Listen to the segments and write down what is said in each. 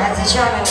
孩子，下面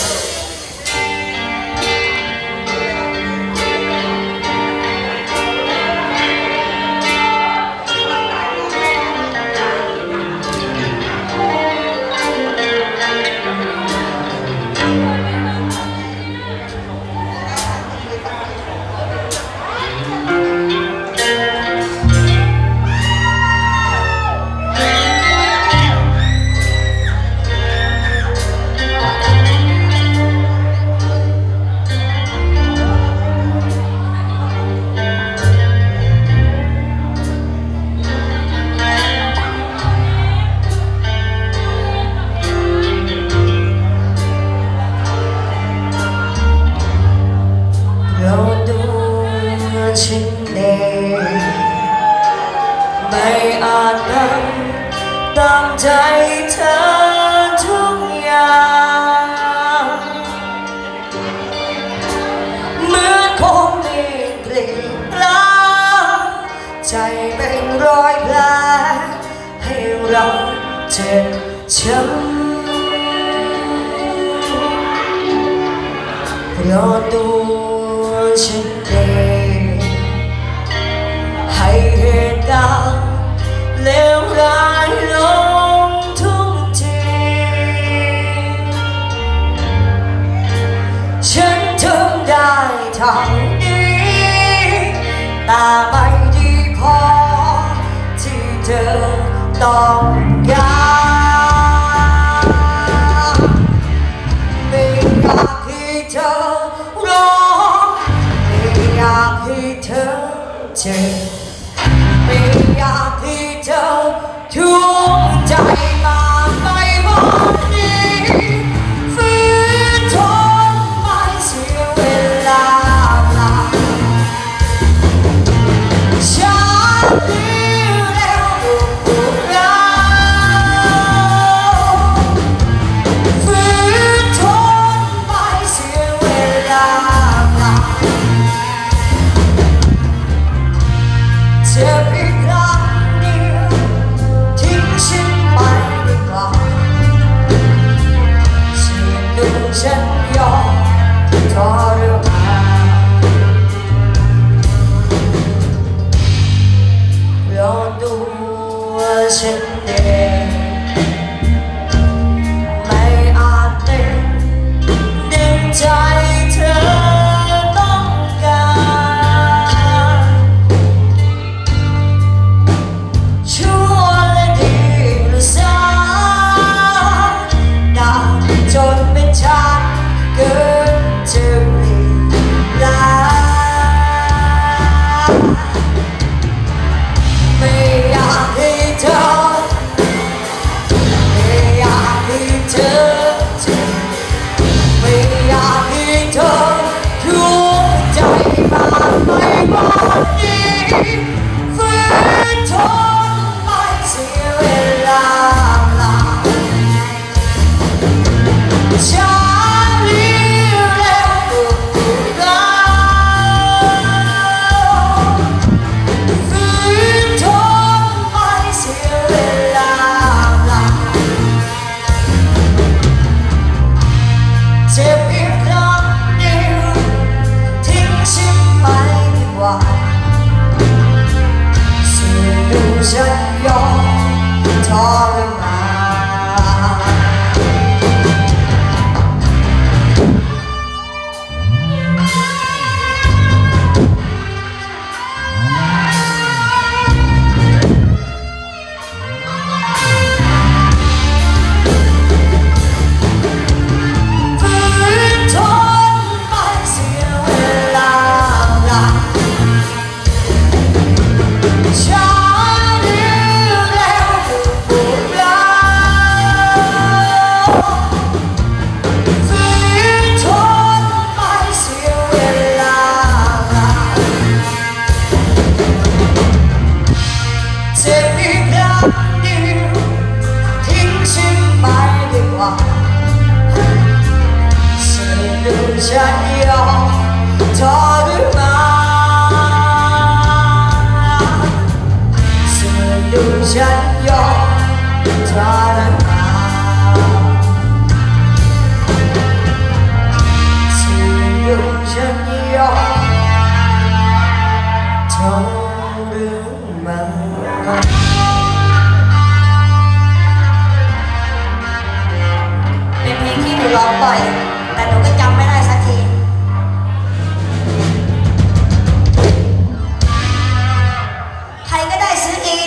เราเจ็บช้ำเราะตัวฉันเองให้เหตุการเลวร้ายลงทุกทีฉันทำได้ทำนี้ตา ตองยาไม่อยากให้เธอร้องไม่อยากให้เธอเจ็บไม่อยากให้เธอทุกข์ใจมา worship I told ฉันยอมทานั้น